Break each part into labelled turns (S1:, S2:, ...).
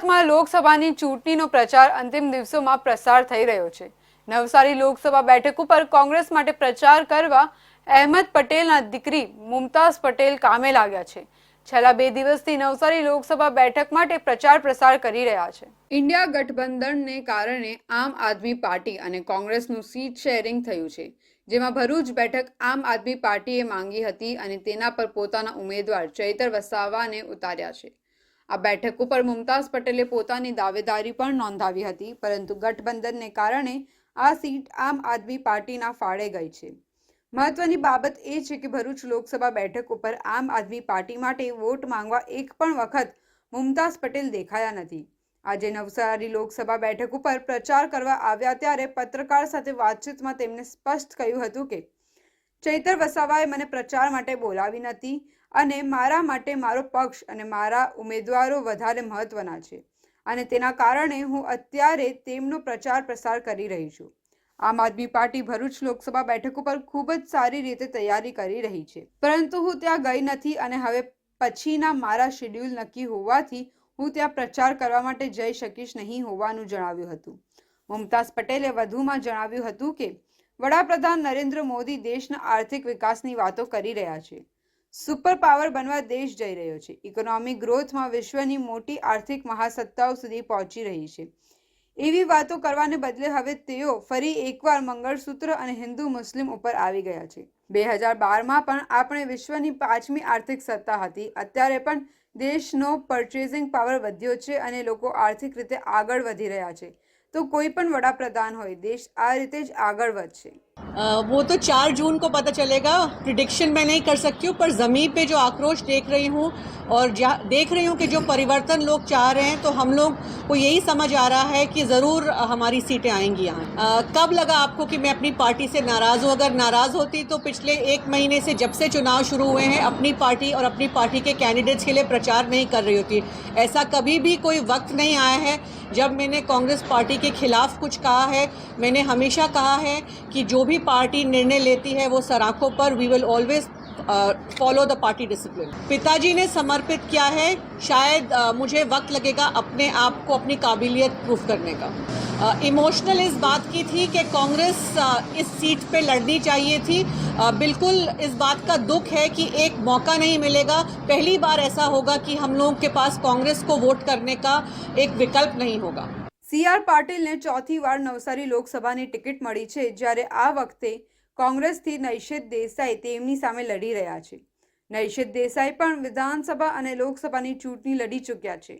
S1: ગુજરાતમાં લોકસભાની ચૂંટણીનો પ્રચાર અંતિમ દિવસોમાં પ્રસાર થઈ રહ્યો છે. નવસારી લોકસભા બેઠક ઉપર કોંગ્રેસ માટે પ્રચાર કરવા અહેમદ પટેલના દીકરી મુમતાઝ પટેલ કામે લાગ્યા છે. છેલ્લા બે દિવસથી નવસારી લોકસભા બેઠક માટે પ્રચાર પ્રસાર કરી રહ્યા છે. ઇન્ડિયા ગઠબંધનને કારણે આમ આદમી પાર્ટી અને કોંગ્રેસનું સીટ શેરિંગ થયું છે, જેમાં ભરૂચ બેઠક આમ આદમી પાર્ટીએ માંગી હતી અને તેના પર પોતાના ઉમેદવાર ચૈતર વસાવાને ઉતાર્યા છે. આ બેઠક ઉપર મુમતાઝ પટેલે પોતાની દાવેદારી પણ નોંધાવી હતી, પરંતુ ગઠબંધનને કારણે આ સીટ આમ આદમી પાર્ટીના ફાળે ગઈ છે. મહત્વની બાબત એ છે કે ભરૂચ લોકસભા બેઠક ઉપર આમ આદમી પાર્ટી માટે વોટ માંગવા એક પણ વખત મુમતાઝ પટેલ દેખાયા નથી. આજે નવસારી લોકસભા બેઠક ઉપર પ્રચાર કરવા આવ્યા ત્યારે પત્રકાર સાથે વાતચીતમાં તેમણે સ્પષ્ટ કહ્યું હતું કે, ચૈતર વસાવાએ મને પ્રચાર માટે બોલાવી નથી અને મારા માટે મારો પક્ષ અને મારા ઉમેદવારો વધારે મહત્વના છે. અને તેના કારણે હું અત્યારે તેમનો પ્રચાર પ્રસાર કરી રહી છું. આમ આદમી પાર્ટી ભરૂચ લોકસભા બેઠક ઉપર ખૂબ જ સારી રીતે તૈયારી કરી રહી છે. પરંતુ હું ત્યાં ગઈ નથી અને હવે પછીના મારા શેડ્યુલ નક્કી હોવાથી હું ત્યાં પ્રચાર કરવા માટે જઈ શકીશ નહીં હોવાનું જણાવ્યું હતું. મુમતાઝ પટેલે વધુમાં જણાવ્યું હતું કે, વડાપ્રધાન નરેન્દ્ર મોદી દેશના આર્થિક વિકાસની વાતો કરી રહ્યા છે. સુપર પાવર બનવા દેશ જઈ રહ્યો છે. ઇકોનોમિક ગ્રોથમાં વિશ્વની મોટી આર્થિક મહાસત્તાઓ સુધી પહોંચી રહી છે. એવી વાતો કરવાને બદલે હવે તેઓ ફરી એકવાર મંગળસૂત્ર અને હિન્દુ મુસ્લિમ ઉપર આવી ગયા છે. બે હજાર બારમાં પણ આપણે વિશ્વની પાંચમી આર્થિક સત્તા હતી. અત્યારે પણ દેશનો પરચેઝિંગ પાવર વધ્યો છે અને લોકો આર્થિક રીતે આગળ વધી રહ્યા છે. તો કોઈ પણ વડાપ્રધાન હોય દેશ આ રીતે જ આગળ વધશે
S2: अ, वो तो चार जून को पता चलेगा प्रिडिक्शन मैं नहीं कर सकती हूँ पर ज़मीन पे जो आक्रोश देख रही हूँ और जा- देख रही हूँ कि जो परिवर्तन लोग चाह रहे हैं तो हम लोग को यही समझ आ रहा है कि ज़रूर हमारी सीटें आएंगी यहाँ अ, कब लगा आपको कि मैं अपनी पार्टी से नाराज़ हूँ अगर नाराज़ होती तो पिछले एक महीने से जब से चुनाव शुरू हुए हैं अपनी पार्टी और अपनी पार्टी के कैंडिडेट्स के लिए प्रचार नहीं कर रही होती ऐसा कभी भी कोई वक्त नहीं आया है जब मैंने कांग्रेस पार्टी के खिलाफ कुछ कहा है मैंने हमेशा कहा है कि जो भी पार्टी निर्णय लेती है वो सराखों पर we will always follow the party discipline पिताजी ने समर्पित किया है शायद uh, मुझे वक्त लगेगा अपने आप को अपनी काबिलियत प्रूफ करने का। इमोशनल इस बात की थी कि कांग्रेस अ, इस सीट पे लड़नी चाहिए थी अ, बिल्कुल इस बात का दुख है कि एक मौका नहीं मिलेगा पहली बार ऐसा होगा कि हम लोगों के पास कांग्रेस को वोट करने का एक विकल्प नहीं होगा
S1: સી આર પાટીલને ચોથી વાર નવસારી લોકસભાની ટિકિટ મળી છે જ્યારે આ વખતે કોંગ્રેસથી નૈશિત દેસાઈ તેમની સામે લડી રહ્યા છે નૈશિત દેસાઈ પણ વિધાનસભા અને લોકસભાની ચૂંટણી લડી ચૂક્યા છે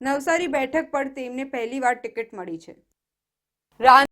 S1: નવસારી બેઠક પર તેમને પહેલીવાર ટિકિટ મળી છે रान